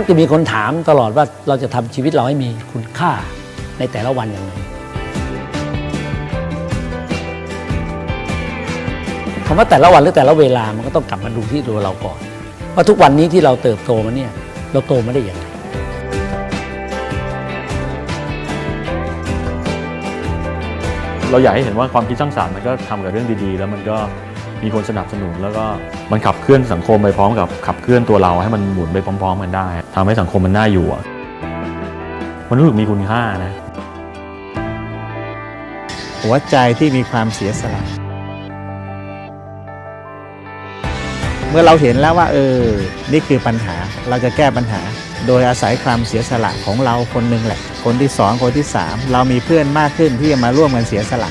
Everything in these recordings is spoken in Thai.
มักจะมีคนถามตลอดว่าเราจะทำชีวิตเราให้มีคุณค่าในแต่ละวันอย่างไรคำว่าแต่ละวันหรือแต่ละเวลามันก็ต้องกลับมาดูที่ตัวเราก่อนว่าทุกวันนี้ที่เราเติบโตมาเนี่ยเราโตมาได้อย่างไรเราอยากให้เห็นว่าความคิดสร้างสรรค์มันก็ทำกับเรื่องดีๆ แล้วมันก็ มีคนสนับสนุน แล้วก็มันขับเคลื่อนสังคมไปพร้อมกับขับเคลื่อนตัวเราให้มันหมุนไปพร้อม ๆ กันได้ทำให้สังคมมันน่าอยู่มันรู้สึกมีคุณค่านะ หัวใจที่มีความเสียสละเมื่อเราเห็นแล้วว่าเออ นี่คือปัญหา เราจะแก้ปัญหา โดยอาศัยความเสียสละของเราคนหนึ่งแหละ คนที่สองคนที่สามเรามีเพื่อนมากขึ้นที่จะมาร่วมกันเสียสละ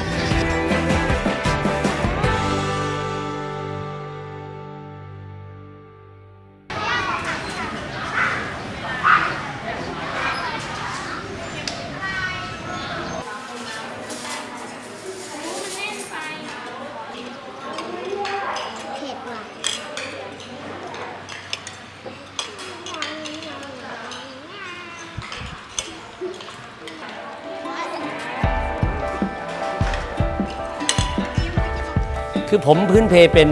คือผมพื้นเพเป็น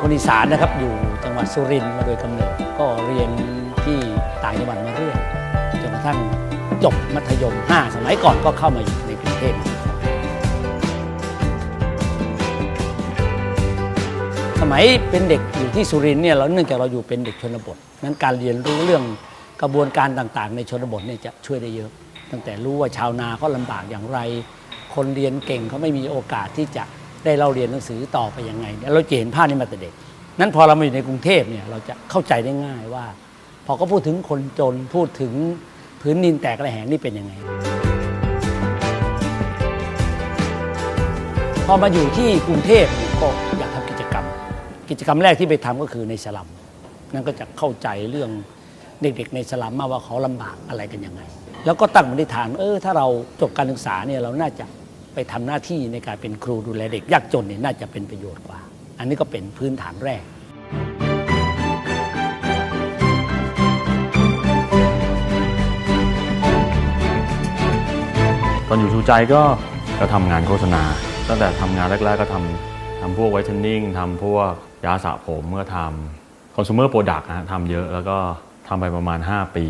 คนอีสานนะครับ อยู่จังหวัดสุรินทร์มาโดยกำเนิดก็เรียนที่ต่างจังหวัดมาเรื่อยจนกระทั่งจบมัธยม 5 สมัยก่อนก็เข้ามาอยู่ในกรุงเทพสมัยเป็นเด็กอยู่ที่สุรินทร์เนี่ยเราเนื่องจากเราอยู่เป็นเด็กชนบทนั้นการเรียนรู้เรื่องกระบวนการต่างๆ ในชนบทเนี่ยจะช่วยได้เยอะ ตั้งแต่รู้ว่าชาวนาเขาลำบากอย่างไร คนเรียนเก่งเขาไม่มีโอกาสที่จะ ได้เล่าเรียนหนังสือต่อไปยังไงเนี่ยเราจะเห็นภาพนี้มาแต่เด็ก นั้นพอเรามาอยู่ในกรุงเทพเนี่ยเราจะเข้าใจได้ง่ายว่า พอเขาพูดถึงคนจนพูดถึงพื้นดินแตกระแหงนี่เป็นยังไง พอมาอยู่ที่กรุงเทพก็อยากทำกิจกรรม กิจกรรมแรกที่ไปทำก็คือในสลัมนั่นก็จะเข้าใจเรื่องเด็กๆในสลัมมากว่าเขาลำบากอะไรกันยังไง แล้วก็ตั้งปณิธานเออถ้าเราจบการศึกษาเนี่ยเราน่าจะ ไปทำหน้าที่ในการเป็นครูดูแลเด็กยากจนเนี่ยน่าจะเป็นประโยชน์กว่า อันนี้ก็เป็นพื้นฐานแรก ตอนอยู่ชูใจก็ก็ทำงานโฆษณา ตั้งแต่ทำงานแรก ๆ ก็ทำทำพวกไวท์เทนนิ่งทำพวกยาสระผมเมื่อทำคอน sumer product นะฮะทำเยอะแล้วก็ทำไปประมาณ 5 ปี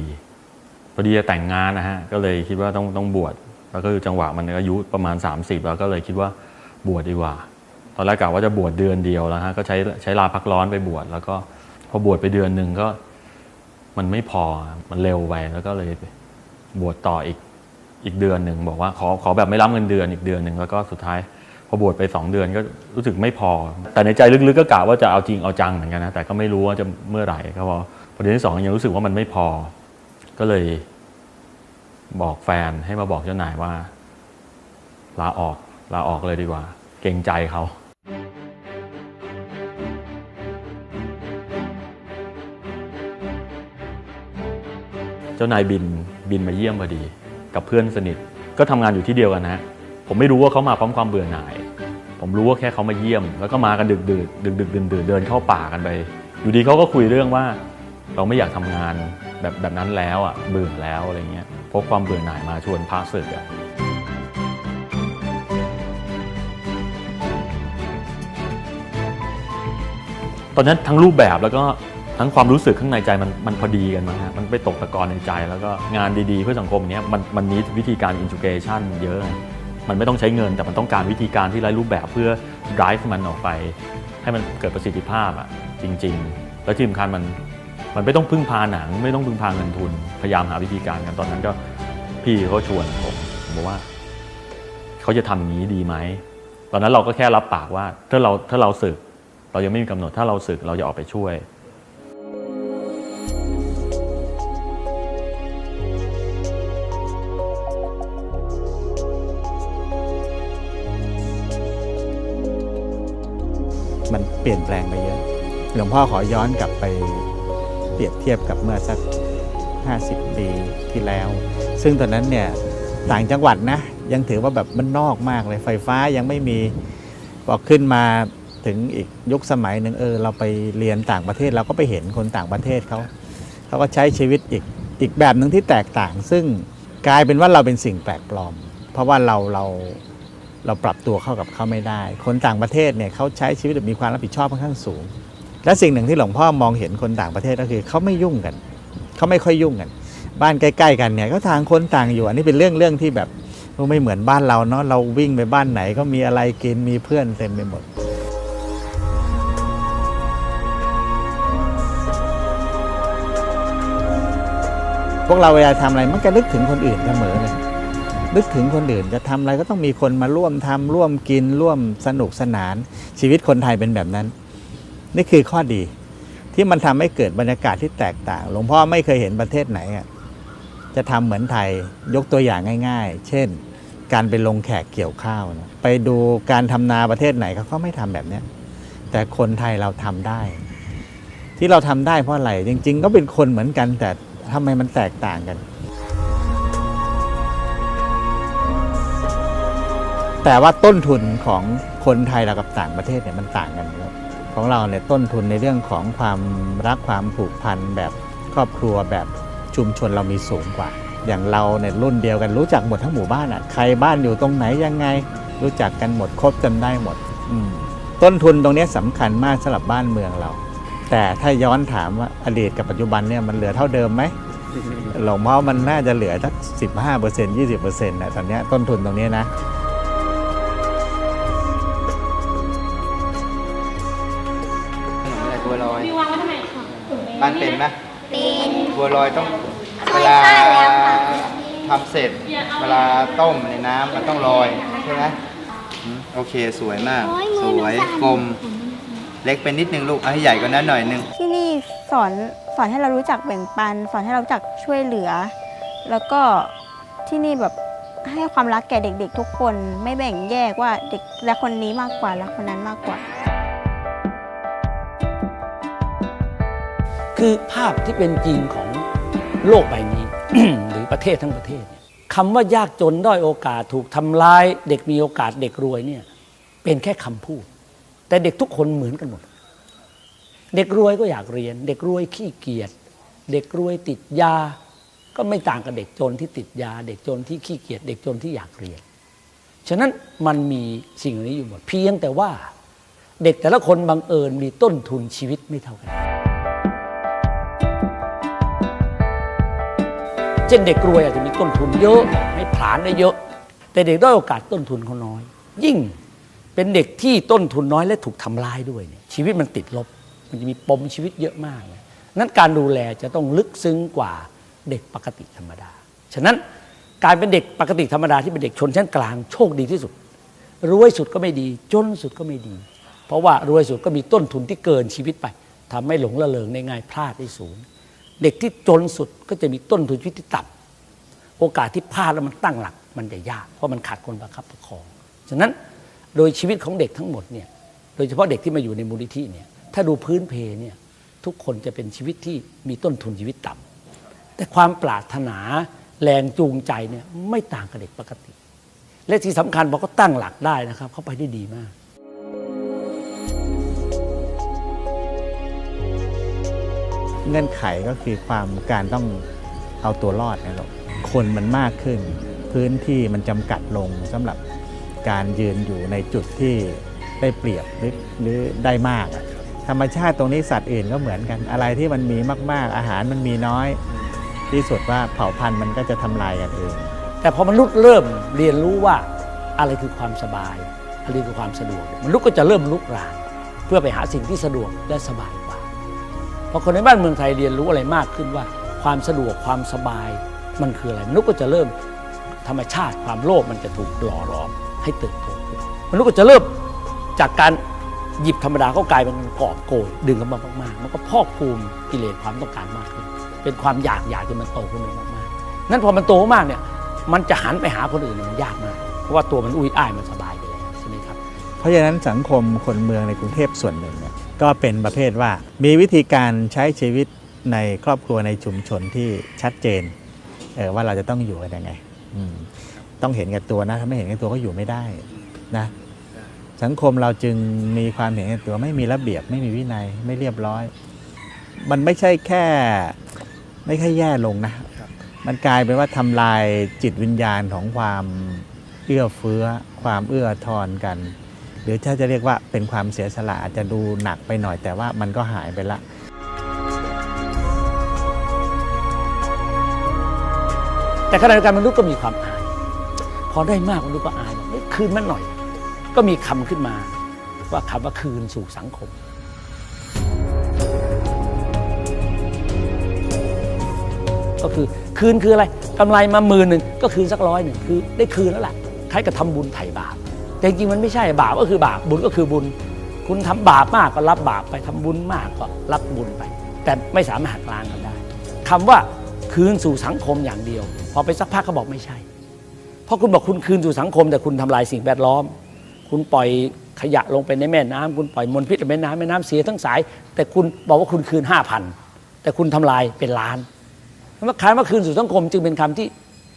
พอดีจะแต่งงานนะฮะ ก็เลยคิดว่าต้องต้องบวช แล้วก็จังหวะมันอายุประมาณ 30 แล้วก็เลยคิดว่าบวชดีกว่า ตอนแรกกะว่าจะบวชเดือนเดียวแล้วฮะก็ใช้ใช้ลาพักร้อนไปบวชแล้วก็พอบวชไปเดือนหนึ่งก็ มันไม่พอมันเร็วไปแล้วก็เลยบวชต่ออีกอีกเดือนหนึ่งบอกว่าขอขอแบบไม่รับเงินเดือนอีกเดือนหนึ่งแล้วก็สุดท้ายพอบวชไป 2 เดือนก็รู้สึกไม่พอ แต่ในใจลึกๆก็กะว่าจะเอาจริงเอาจังเหมือนกันนะแต่ก็ไม่รู้ว่าจะเมื่อไหร่ก็พอพอเดือนที่สองยังรู้สึกว่ามันไม่พอ ก็เลย บอกแฟนให้มาบอกเจ้านายว่า ลาออกลาออกเลยดีกว่า เกรงใจเขา เจ้านายบินบินมาเยี่ยมพอดี กับเพื่อนสนิทก็ทำงานอยู่ที่เดียวกันนะ ผมไม่รู้ว่าเขามาพร้อมความเบื่อหน่าย ผมรู้ว่าแค่เขามาเยี่ยม แล้วก็มากันดึกดื่นดึกดึกดื่นดื่นเดินเข้าป่ากันไป อยู่ดีเขาก็คุยเรื่องว่า เราไม่อยากทำงานแบบแบบนั้นแล้วอะเบื่อแล้วอะไรเงี้ย พกความเบื่อหน่ายมาชวนพาศึกอะอนนั้นทั้งรูปแบบแล้วก็ทั้งความรู้สึกข้างในใจมันมันพอดีกันมั้งฮะมันไปตกตะกอนในใจแล้วก็งานดีๆ เพื่อสังคมเนี้ยมันมันมีวิธีการอินทูเกชันเยอะ มันไม่ต้องใช้เงินแต่มันต้องการวิธีการที่ไร้รูปแบบเพื่อ drive มันออกไป ให้มันเกิดประสิทธิภาพอะจริง ๆ แล้วที่สำคัญมัน มันไม่ต้องพึ่งพาหนัง ไม่ต้องพึ่งพาเงินทุน พยายามหาวิธีการกันตอนนั้นก็พี่เขาชวนผมผมบอกว่าเขาจะทำอย่างนี้ดีไหมตอนนั้นเราก็แค่รับปากว่า ถ้าเราถ้าเราศึก เรายังไม่มีกำหนดถ้าเราศึกเราจะออกไปช่วยมันเปลี่ยนแปลงไปเยอะ หลวงพ่อขอย้อนกลับไปเป รียบเทียบกับเมื่อสัก 50 ปีที่แล้ว ซึ่งตอนนั้นเนี่ยต่างจังหวัดนะยังถือว่าแบบมันนอกมากเลยไฟฟ้ายังไม่มีบอกขึ้นมาถึงอีกยุคสมัยหนึ่งเออเราไปเรียนต่างประเทศเราก็ไปเห็นคนต่างประเทศเขาเขาก็ใช้ชีวิตอีกอีกแบบหนึ่งที่แตกต่าง ซึ่งกลายเป็นว่าเราเป็นสิ่งแปลกปลอม เพราะว่าเราเราเราปรับตัวเข้ากับเขาไม่ได้ คนต่างประเทศเนี่ยเขาใช้ชีวิตแบบมีความรับผิดชอบค่อนข้างสูง และสิ่งหนึ่งที่หลวงพ่อมองเห็นคนต่างประเทศก็คือเขาไม่ยุ่งกันเขาไม่ค่อยยุ่งกัน บ้านใกล้ๆกันเนี่ยก็ทางคนต่างอยู่อันนี้เป็นเรื่องเรื่องที่แบบไม่เหมือนบ้านเราเนาะเราวิ่งไปบ้านไหนก็มีอะไรกินมีเพื่อนเต็มไปหมดพวกเราเวลาทำอะไรมันก็นึกถึงคนอื่นเสมอเลย นึกถึงคนอื่นจะทำอะไรก็ต้องมีคนมาร่วมทำร่วมกินร่วมสนุกสนาน ชีวิตคนไทยเป็นแบบนั้น นี่คือข้อดี ที่มันทำให้เกิดบรรยากาศที่แตกต่าง หลวงพ่อไม่เคยเห็นประเทศไหนจะทำเหมือนไทยยกตัวอย่างง่าย ๆ เช่น การไปลงแขกเกี่ยวข้าวนะไปดูการทำนาประเทศไหนเขาก็ไม่ทำแบบเนี้ยแต่คนไทยเราทำได้ ที่เราทำได้เพราะอะไรจริง ๆ ก็เป็นคนเหมือนกันแต่ทำไมมันแตกต่างกัน แต่ว่าต้นทุนของคนไทยเรากับต่างประเทศเนี่ยมันต่างกัน ของเราเนี่ยต้นทุนในเรื่องของความรักความผูกพันแบบครอบครัวแบบชุมชนเรามีสูงกว่า อย่างเราเนี่ยรุ่นเดียวกันรู้จักหมดทั้งหมู่บ้านอะใครบ้านอยู่ตรงไหนยังไง รู้จักกันหมดครบจำได้หมดอืมต้นทุนตรงนี้สำคัญมากสำหรับบ้านเมืองเรา แต่ถ้าย้อนถามว่าอดีตกับปัจจุบันเนี่ยมันเหลือเท่าเดิมไหมหลวงพ่อมันน่าจะเหลือสักสิบห้าเปอร์เซ็นต์ยี่สิบเปอร์เซ็นต์นะตอนนี้ต้นทุนตรงนี้นะ บ้านเป็นไหมเป็นบัวลอยต้องเคเวยลาทานแล้วค่ะทำเสร็จเวลาต้มในน้ำมันต้องลอยใช่ไหมอืมโอเคสวยมากโอ้ยมืสอหนูวยสั่นกลม เล็กเป็นนิดนึงลูกเอาให้ใหญ่กว่านั้นหน่อยนึงที่นี่สอนสอนให้เรารู้จักแบ่งปัน สอนให้เรารู้จักช่วยเหลือ แล้วก็ที่นี่แบบให้ความรักแก่เด็ก ๆ ทุกคนไม่แบ่งแยกว่าเด็กและคนนี้มากกว่าและคนนั้นมากกว่า คือภาพที่เป็นจริงของโลกใบนี้ หรือประเทศทั้งประเทศเนี่ยคำว่ายากจนด้อยโอกาสถูกทำร้าย เด็กมีโอกาสเด็กรวยเนี่ยเป็นแค่คำพูด แต่เด็กทุกคนเหมือนกันหมด เด็กรวยก็อยากเรียน เด็กรวยขี้เกียจเด็กรวยติดยา ก็ไม่ต่างกับเด็กจนที่ติดยา เด็กจนที่ขี้เกียจเด็กจนที่อยากเรียน ฉะนั้นมันมีสิ่งนี้อยู่หมดเพียงแต่ว่า เด็กแต่ละคนบังเอิญมีต้นทุนชีวิตไม่เท่ากัน เช่นเด็กรวยอาจจะมีต้นทุนเยอะให้ผลานได้เยอะ แต่เด็กด้อยโอกาสต้นทุนเขาน้อย ยิ่งเป็นเด็กที่ต้นทุนน้อยและถูกทำร้ายด้วยเนี่ยชีวิตมันติดลบ มันจะมีปมชีวิตเยอะมากนั้นการดูแลจะต้องลึกซึ้งกว่าเด็กปกติธรรมดา ฉะนั้นการเป็นเด็กปกติธรรมดาที่เป็นเด็กชนชั้นกลางโชคดีที่สุด รวยสุดก็ไม่ดี จนสุดก็ไม่ดี เพราะว่ารวยสุดก็มีต้นทุนที่เกินชีวิตไปทำให้หลงละเลงได้ง่ายพลาดได้สูง เด็กที่จนสุดก็จะมีต้นทุนชีวิตที่ต่ำโอกาสที่พลาดแล้วมันตั้งหลัก มันจะยาก เพราะมันขาดคนประคับประคอง ฉะนั้นโดยชีวิตของเด็กทั้งหมดเนี่ยโดยเฉพาะเด็กที่มาอยู่ในมูลนิธิเนี่ยถ้าดูพื้นเพเนี่ยทุกคนจะเป็นชีวิตที่มีต้นทุนชีวิตต่ำแต่ความปรารถนาแรงจูงใจเนี่ยไม่ต่างกับเด็กปกติ และที่สำคัญพอเขาตั้งหลักได้นะครับเขาไปได้ดีมาก เงื่อนไขก็คือความการต้องเอาตัวรอดนะลูกคนมันมากขึ้น พื้นที่มันจำกัดลงสำหรับการยืนอยู่ในจุดที่ได้เปรียบหรือหรือได้มาก ธรรมชาติตรงนี้สัตว์อื่นก็เหมือนกัน อะไรที่มันมีมาก ๆ อาหารมันมีน้อย ที่สุดว่าเผ่าพันธุ์มันก็จะทำลายกันเองแต่พอมนุษย์เริ่มเรียนรู้ว่าอะไรคือความสบายอะไรคือความสะดวกมนุษย์ก็จะเริ่มลุกรานเพื่อไปหาสิ่งที่สะดวกและสบาย พอคนในบ้านเมืองไทยเรียนรู้อะไรมากขึ้นว่า ความสะดวกความสบายมันคืออะไรมนุษย์ก็จะเริ่มธรรมชาติความโลภมันจะถูกหล่อหลอมให้เติบโตขึ้นมนุษย์ก็จะเริ่มจากการหยิบธรรมดาก็กลายเป็นกอบโกยดึงกันมามากๆ มันก็พอกภูมิกิเลสความต้องการมากขึ้น เป็นความอยากอยากจนมันโตขึ้นมากๆนั้นพอมันโตมากเนี่ยมันจะหันไปหาคนอื่นมันยากมาก เพราะว่าตัวมันอุ้ยอ้ายมันสบายไปแล้วใช่ไหมครับ เพราะฉะนั้นสังคมคนเมืองในกรุงเทพส่วนหนึ่งเนี่ย ก็เป็นประเภทว่ามีวิธีการใช้ชีวิตในครอบครัวในชุมชนที่ชัดเจนเออว่าเราจะต้องอยู่กันยังไงต้องเห็นกับตัวนะถ้าไม่เห็นกับตัวก็อยู่ไม่ได้นะสังคมเราจึงมีความเห็นแกับตัวไม่มีระเบียบไม่มีวินัยไม่เรียบร้อย มันไม่ใช่แค่ไม่ใช่แย่ลงนะ มันกลายเป็นว่าทำลายจิตวิญญาณของความเอื้อเฟื้อ ความเอื้อทอนกัน รือถ้าจะเรียกว่าเป็นความเสียสละอาจจะดูหนักไปหน่อยแต่ว่ามันก็หายไปละแต่ขณะเดียวกันมนุษย์ก็มีความอาย พอได้มากมนุษย์ก็อายบอกคืนมันหน่อย ก็มีคำขึ้นมา ว่าคำว่าคืนสู่สังคม ก็คือคืนคืออะไรกำไรมาหมื่นหนึ่งก็คืนสักร้อยหนึ่งคือได้คืนแล้วแหละคล้ายกับทำบุญไถ่บาป แต่จริงๆมันไม่ใช่บาปก็คือบาปบุญก็คือบุญ คุณทำบาปมากก็รับบาปไปทำบุญมากก็รับบุญไป แต่ไม่สามารถหักล้างกันได้คำว่าคืนสู่สังคมอย่างเดียว พอไปสักพักเขาบอกไม่ใช่ เพราะคุณบอกคุณคืนสู่สังคม แต่คุณทำลายสิ่งแวดล้อม คุณปล่อยขยะลงไปในแม่น้ำคุณปล่อยมลพิษในแม่น้ำแม่น้ำเสียทั้งสาย แต่คุณบอกว่าคุณคืนห้าพันแต่คุณทำลายเป็นล้านคำว่าคำว่าคืนสู่สังคมจึงเป็นคำที่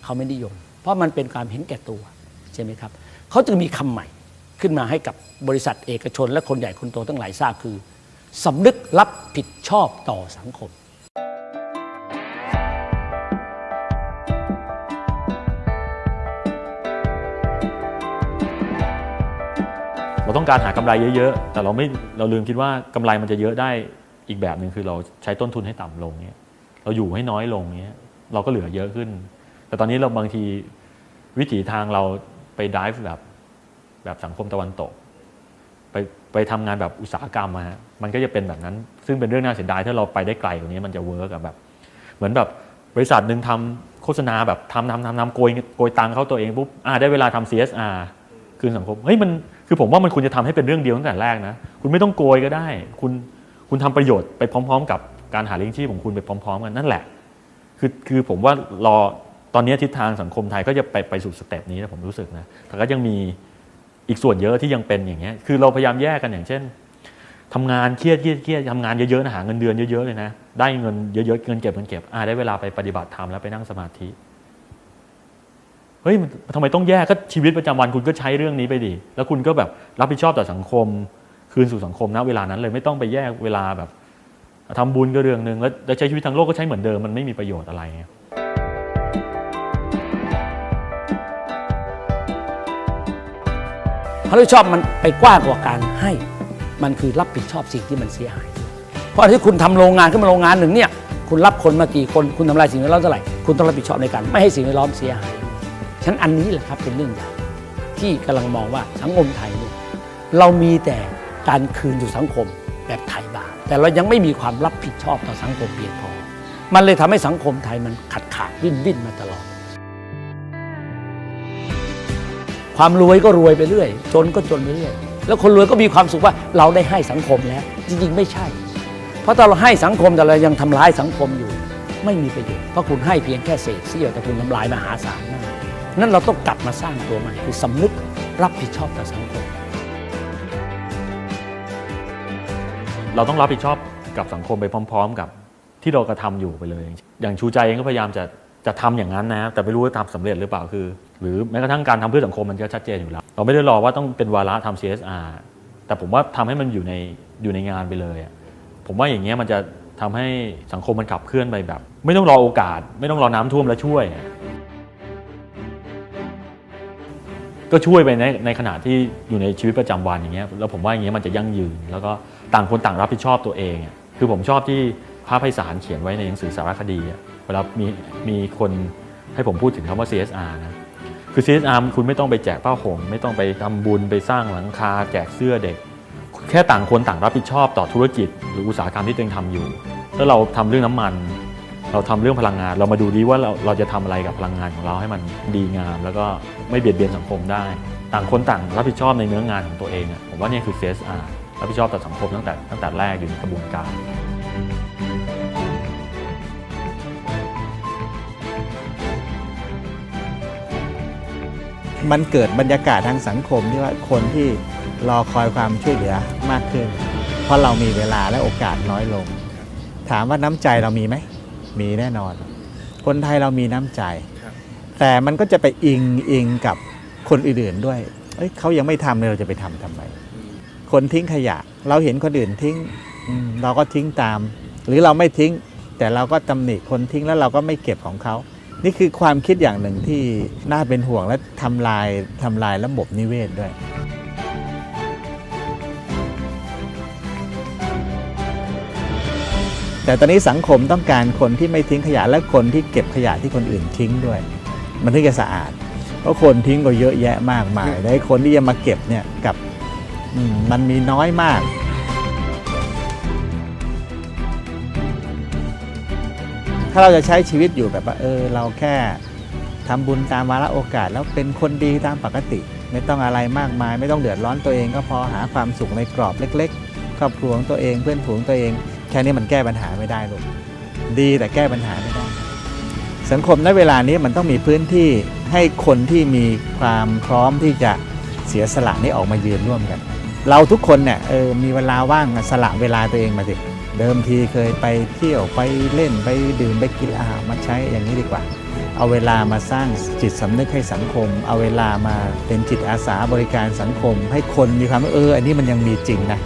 เขาไม่นิยม เพราะมันเป็นความเห็นแก่ตัวใช่ไหมครับ เขาจึงมีคำใหม่ขึ้นมาให้กับบริษัทเอกชน และคนใหญ่คนโตทั้งหลายทราบคือสำนึกรับผิดชอบต่อสังคมเราต้องการหากำไรเยอะๆ แต่เราไม่เราลืมคิดว่ากำไรมันจะเยอะได้อีกแบบหนึ่งคือเราใช้ต้นทุนให้ต่ำลงเนี่ยเราอยู่ให้น้อยลงเนี่ยเราก็เหลือเยอะขึ้น แต่ตอนนี้เราบางทีวิถีทางเรา ไปดิฟแบบแบบสังคมตะวันตก ไปไปทำงานแบบอุตสาหกรรมมาฮะมันก็จะเป็นแบบนั้น ซึ่งเป็นเรื่องน่าเสียดายถ้าเราไปได้ไกลกว่านี้มันจะเวิร์กแบบ เหมือนแบบบริษัทหนึ่งทำโฆษณาแบบทำทำทำทำโกยโกยตังเข้าตัวเองปุ๊บอ่าได้เวลาทำ CSR คืนสังคมเฮ้ยมันคือผมว่ามันควรจะทำให้เป็นเรื่องเดียวตั้งแต่แรกนะ คุณไม่ต้องโกยก็ได้ คุณคุณทำประโยชน์ไปพร้อม ๆ กับการหาเลี้ยงชีพของคุณไปพร้อม ๆ กันนั่นแหละ คือคือผมว่ารอ ตอนนี้ทิศทางสังคมไทยก็จะไปไปสู่สเต็ปนี้นะผมรู้สึกนะแต่ก็ยังมีอีกส่วนเยอะที่ยังเป็นอย่างเงี้ยคือเราพยายามแยกกันอย่างเช่นทำงานเครียดเครียดเครียดทำงานเยอะๆนะหาเงินเดือนเยอะๆเลยนะได้เงินเยอะๆเงินเก็บเงินเก็บอ่าได้เวลาไปปฏิบัติธรรมแล้วไปนั่งสมาธิเฮ้ยทำไมต้องแยกก็ชีวิตประจำวันคุณก็ใช้เรื่องนี้ไปดิแล้วคุณก็แบบรับผิดชอบต่อสังคม คืนสู่สังคมนะเวลานั้นเลยไม่ต้องไปแยกเวลาแบบทำบุญก็เรื่องหนึ่งแล้วแล้วใช้ชีวิตทางโลกก็ใช้เหมือนเดิมมันไม่มีประโยชน์อะไร ความรับผิดชอบมันไปกว้างกว่าการให้ มันคือรับผิดชอบสิ่งที่มันเสียหาย เพราะที่คุณทำโรงงานขึ้นมาโรงงานหนึ่งเนี่ยคุณรับคนมากี่คนคุณทำลายสิ่งแวดล้อมเท่าไหร่คุณต้องรับผิดชอบในการไม่ให้สิ่งแวดล้อมเสียหายฉะนั้นอันนี้แหละครับเป็นเรื่องใหญ่ที่กำลังมองว่าสังคมไทยเนี่ยเรามีแต่การคืนสู่สังคมแบบไทยบาแต่เรายังไม่มีความรับผิดชอบต่อสังคมเพียงพอ มันเลยทำให้สังคมไทยมันขาดขาดวิ่นวิ่นมาตลอด ความรวยก็รวยไปเรื่อย จนก็จนไปเรื่อย แล้วคนรวยก็มีความสุขว่าเราได้ให้สังคมแล้ว จริงๆ ไม่ใช่ เพราะถ้าเราให้สังคมแต่เรายังทำร้ายสังคมอยู่ ไม่มีประโยชน์เพราะคุณให้เพียงแค่เศษเสี้ยวแต่คุณทำลายมหาศาลมากนั่นเราต้องกลับมาสร้างตัวใหม่คือสำนึกรับผิดชอบต่อสังคม เราต้องรับผิดชอบกับสังคมไปพร้อม ๆ กับที่เรากระทำอยู่ไปเลย อย่างชูใจเองก็พยายามจะ จะทำอย่างนั้นนะแต่ไม่รู้ว่าทำสำเร็จหรือเปล่าคือ หรือแม้กระทั่งการทำเพื่อสังคมมันก็ชัดเจนอยู่แล้ว เราไม่ได้รอว่าต้องเป็นวาระทำ CSR แต่ผมว่าทำให้มันอยู่ในอยู่ในงานไปเลย ผมว่าอย่างเงี้ยมันจะทำให้สังคมมันขับเคลื่อนไปแบบ ไม่ต้องรอโอกาส ไม่ต้องรอน้ำท่วมแล้วช่วย ก็ช่วยไปในในขณะที่อยู่ในชีวิตประจำวันอย่างเงี้ยแล้วผมว่าอย่างเงี้ยมันจะยั่งยืน แล้วก็ต่างคนต่างรับผิดชอบตัวเอง คือผมชอบที่พระไพศาลเขียนไว้ในหนังสือสารคดีอะ เวลามีมีคนให้ผมพูดถึงคำว่า CSR นะคือ CSR คุณไม่ต้องไปแจกผ้าห่มไม่ต้องไปทำบุญไปสร้างหลังคา แจกเสื้อเด็ก แค่ต่างคนต่างรับผิดชอบต่อธุรกิจ หรืออุตสาหกรรมที่ตัวเองทำอยู่ ถ้าเราทำเรื่องน้ำมัน เราทำเรื่องพลังงาน เรามาดูดีว่าเราเราจะทำอะไรกับพลังงานของเราให้มันดีงาม แล้วก็ไม่เบียดเบียนสังคมได้ ต่างคนต่างรับผิดชอบในเนื้องานของตัวเองอะผมว่านี่คือ CSR รับผิดชอบต่อสังคมตั้งแต่ตั้งแต่แรกอยู่ในกระบวนการ มันเกิดบรรยากาศทางสังคมที่ว่าคนที่รอคอยความช่วยเหลือมากขึ้น เพราะเรามีเวลาและโอกาสน้อยลง ถามว่าน้ำใจเรามีไหม มีแน่นอน คนไทยเรามีน้ำใจ แต่มันก็จะไปอิงอิงกับคนอื่นๆด้วยเอ้ยเขายังไม่ทำเลยเราจะไปทำทำไม คนทิ้งขยะ เราเห็นคนอื่นทิ้งเราก็ทิ้งตาม หรือเราไม่ทิ้ง แต่เราก็ตำหนิคนทิ้งแล้วเราก็ไม่เก็บของเขา นี่คือความคิดอย่างหนึ่งที่น่าเป็นห่วงและทำลายทำลายระบบนิเวศด้วยแต่ตอนนี้สังคมต้องการคนที่ไม่ทิ้งขยะและคนที่เก็บขยะที่คนอื่นทิ้งด้วย มันถึงจะสะอาด เพราะคนทิ้งก็เยอะแยะมากมายแต่คนที่จะมาเก็บเนี่ยกับมันมีน้อยมาก ถ้าเราจะใช้ชีวิตอยู่แบบว่าเออเราแค่ทำบุญตามวาระโอกาส แล้วเป็นคนดีตามปกติ ไม่ต้องอะไรมากมาย ไม่ต้องเดือดร้อนตัวเองก็พอหาความสุขในกรอบเล็ก ๆ ครอบครัวตัวเองเพื่อนฝูงตัวเอง แค่นี้มันแก้ปัญหาไม่ได้ลูกดีแต่แก้ปัญหาไม่ได้ สังคมณเวลานี้มันต้องมีพื้นที่ให้คนที่มีความพร้อมที่จะเสียสละนี้ออกมายืนร่วมกัน เราทุกคนเนี่ยเออมีเวลาว่างสละเวลาตัวเองมาสิ เดิมทีเคยไปเที่ยวไปเล่นไปดื่มไปกินอาหารมาใช้อย่างนี้ดีกว่า เอาเวลามาสร้างจิตสำนึกให้สังคม เอาเวลามาเป็นจิตอาสาบริการสังคม ให้คนมีความเอออันนี้มันยังมีจริงนะ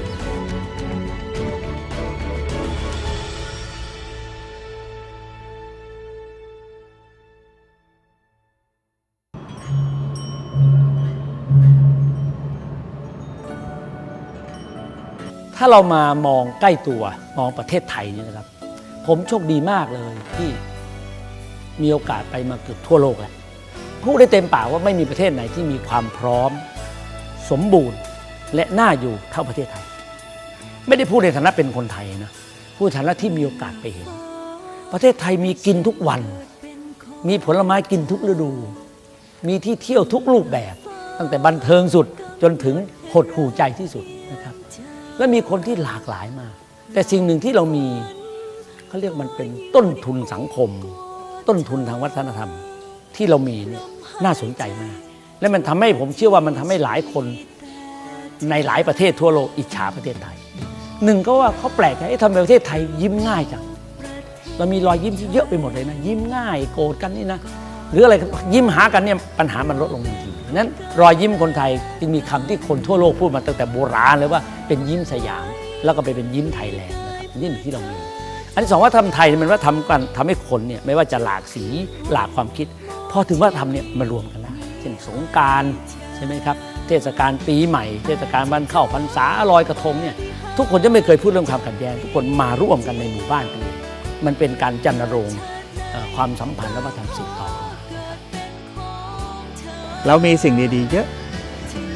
ถ้าเรามามองใกล้ตัวมองประเทศไทยนี่นะครับ ผมโชคดีมากเลยที่มีโอกาสไปมาเกือบทั่วโลกแล้วพูดได้เต็มปากว่าไม่มีประเทศไหนที่มีความพร้อม สมบูรณ์และน่าอยู่เท่าประเทศไทย ไม่ได้พูดในฐานะเป็นคนไทยนะพูดในฐานะที่มีโอกาสไปเห็น ประเทศไทยมีกินทุกวัน มีผลไม้กินทุกฤดู มีที่เที่ยวทุกรูปแบบ ตั้งแต่บันเทิงสุดจนถึงหดหู่ใจที่สุด และมีคนที่หลากหลายมาก แต่สิ่งหนึ่งที่เรามีเขาเรียกมันเป็นต้นทุนสังคม ต้นทุนทางวัฒนธรรม ที่เรามีเนี่ยน่าสนใจมาก และมันทำให้ผมเชื่อว่ามันทำให้หลายคนในหลายประเทศทั่วโลกอิจฉาประเทศไทยหนึ่งก็ว่าเขาแปลกใจเอ๊ะทำไมประเทศไทยยิ้มง่ายจังเรามีรอยยิ้มที่เยอะไปหมดเลยนะ ยิ้มง่ายโกรธกันนี่นะ หรืออะไรยิ้มหากันเนี่ยปัญหามันลดลงทันทีนั้นรอยยิ้มคนไทยจึงมีคำที่คนทั่วโลกพูดมาตั้งแต่โบราณเลยว่าเป็นยิ้มสยาม แล้วก็ไปเป็นยิ้มไทยแลนด์นะครับนี่ที่เรามี อันที่สองว่าทำไทยมันว่าทำกันทำให้คนเนี่ยไม่ว่าจะหลากสีหลากความคิดพอถึงว่าทำเนี่ยมารวมกันได้เช่นสงการใช่ไหมครับเทศกาลปีใหม่ เทศกาลวันเข้าพรรษาลอยกระทงเนี่ยทุกคนจะไม่เคยพูดเรื่องความขัดแย้งทุกคนมาร่วมกันในหมู่บ้านกันเลยมันเป็นการจันรงความสัมพันธ์และวัฒนธรรมสืบต่อ เรามีสิ่งดีๆเยอะ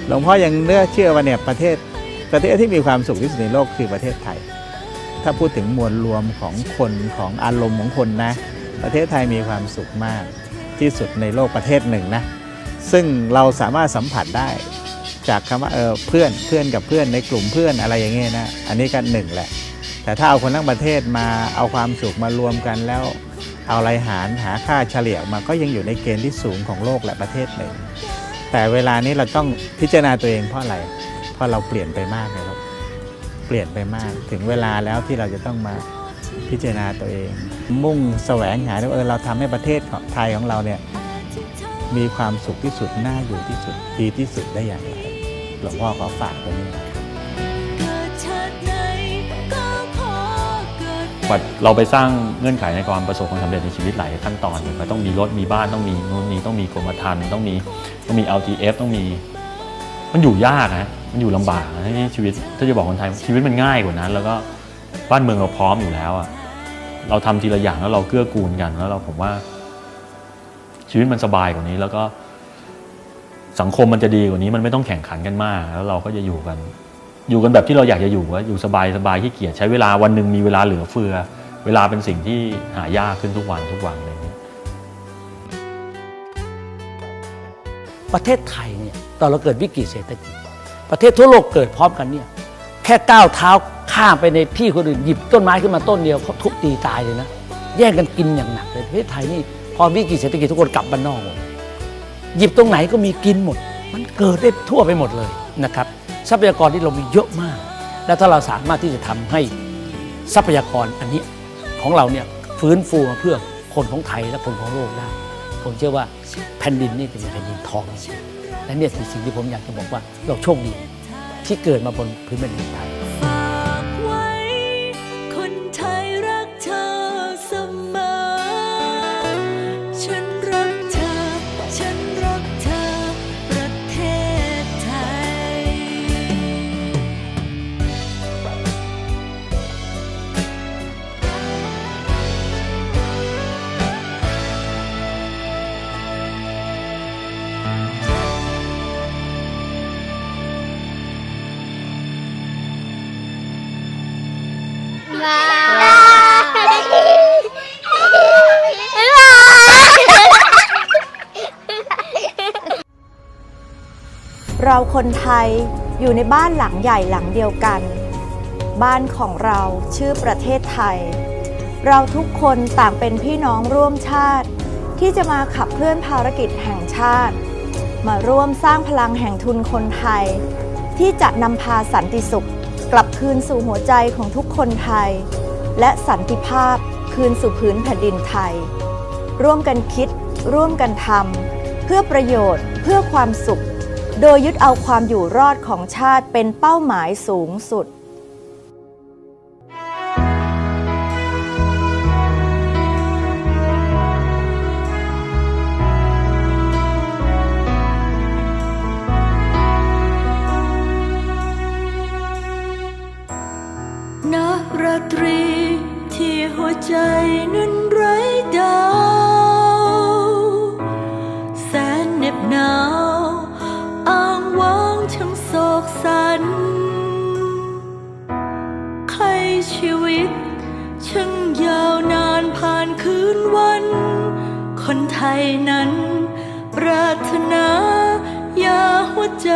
หลวงพ่อยังเลือกเชื่อว่าเนี่ยประเทศประเทศที่มีความสุขที่สุดในโลกคือประเทศไทย ถ้าพูดถึงมวลรวมของคนของอารมณ์ของคนนะ ประเทศไทยมีความสุขมากที่สุดในโลกประเทศหนึ่งนะ ซึ่งเราสามารถสัมผัสได้จากคำว่าเออเพื่อนเพื่อนกับเพื่อนในกลุ่มเพื่อนอะไรอย่างเงี้ยนะ อันนี้ก็หนึ่งแหละ แต่ถ้าเอาคนทั้งประเทศมาเอาความสุขมารวมกันแล้ว เอาไรหารหาค่าเฉลี่ยมาก็ยังอยู่ในเกณฑ์ที่สูงของโลกและประเทศหนึ่งแต่เวลานี้เราต้องพิจารณาตัวเองเพราะอะไร เพราะเราเปลี่ยนไปมากเลยครับเปลี่ยนไปมากถึงเวลาแล้วที่เราจะต้องมาพิจารณาตัวเอง มุ่งแสวงหาว่าเออเราทำให้ประเทศไทยของเราเนี่ยมีความสุขที่สุดน่าอยู่ที่สุดดีที่สุดได้อย่างไรหลวงพ่อขอฝากตรงนี้ ว่าเราไปสร้างเงื่อนไขในความประสบความสำเร็จในชีวิตหลายขั้นตอนมันต้องมีรถมีบ้านต้องมีนู่นนี่ต้องมีกรมธรรม์ต้องมีต้องมี LTF ต้องมี มันอยู่ยากนะมันอยู่ลำบากนะที่ชีวิตถ้าจะบอกคนไทยชีวิตมันง่ายกว่านั้น แล้วก็บ้านเมืองเราพร้อมอยู่แล้วอะเราทำทีละอย่างแล้วเราเกื้อกูลกันแล้วเราผมว่า ชีวิตมันสบายกว่านี้ แล้วก็สังคมมันจะดีกว่านี้ มันไม่ต้องแข่งขันกันมาก แล้วเราก็จะอยู่กัน อยู่กันแบบที่เราอยากจะอยู่ว่าอยู่สบายสบายที่เกียจใช้เวลาวันหนึ่งมีเวลาเหลือเฟือ เวลาเป็นสิ่งที่หายากขึ้นทุกวันทุกวันอะไรอย่างเงี้ยประเทศไทยเนี่ยตอนเราเกิดวิกฤตเศรษฐกิจ ประเทศทั่วโลกเกิดพร้อมกันเนี่ยแค่ก้าวเท้าข้ามไปในพี่คนอื่นหยิบต้นไม้ขึ้นมาต้นเดียวเขาทุบตีตายเลยนะแย่งกันกินอย่างหนักเลยประเทศไทยนี่พอวิกฤตเศรษฐกิจทุกคนกลับบ้านนอกหมดหยิบตรงไหนก็มีกินหมด มันเกิดได้ทั่วไปหมดเลยนะครับ ทรัพยากรที่เรามีเยอะมาก และถ้าเราสามารถที่จะทำให้ทรัพยากรอันนี้ของเราเนี่ยฟื้นฟูมาเพื่อคนของไทยและคนของโลกได้ผมเชื่อว่าแผ่นดินนี่เป็นแผ่นดินทองและเนี่ยคือสิ่งที่ผมอยากจะบอกว่าเราโชคดีที่เกิดมาบนพื้นแผ่นดินไทย คนไทยอยู่ในบ้านหลังใหญ่หลังเดียวกัน บ้านของเราชื่อประเทศไทย เราทุกคนต่างเป็นพี่น้องร่วมชาติ ที่จะมาขับเคลื่อนภารกิจแห่งชาติ มาร่วมสร้างพลังแห่งทุนคนไทย ที่จะนำพาสันติสุข กลับคืนสู่หัวใจของทุกคนไทย และสันติภาพคืนสู่พื้นแผ่นดินไทย ร่วมกันคิด ร่วมกันทำเพื่อประโยชน์เพื่อความสุข โดยยึดเอาความอยู่รอดของชาติเป็นเป้าหมายสูงสุด คืนวัน คนไทยนั้น ปรารถนา ยาหัวใจ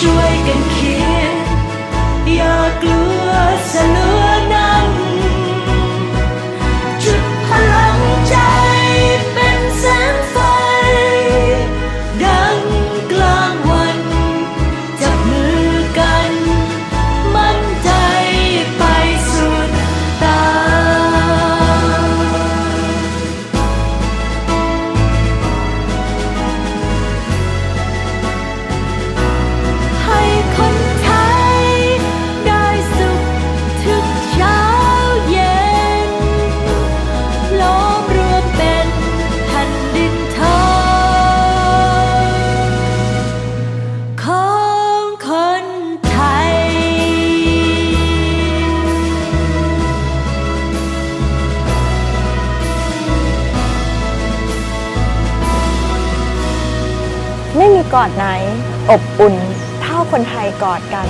ช่วยกันเขียน อย่ากลัว กอดไหน อบอุ่น เท่าคนไทยกอดกัน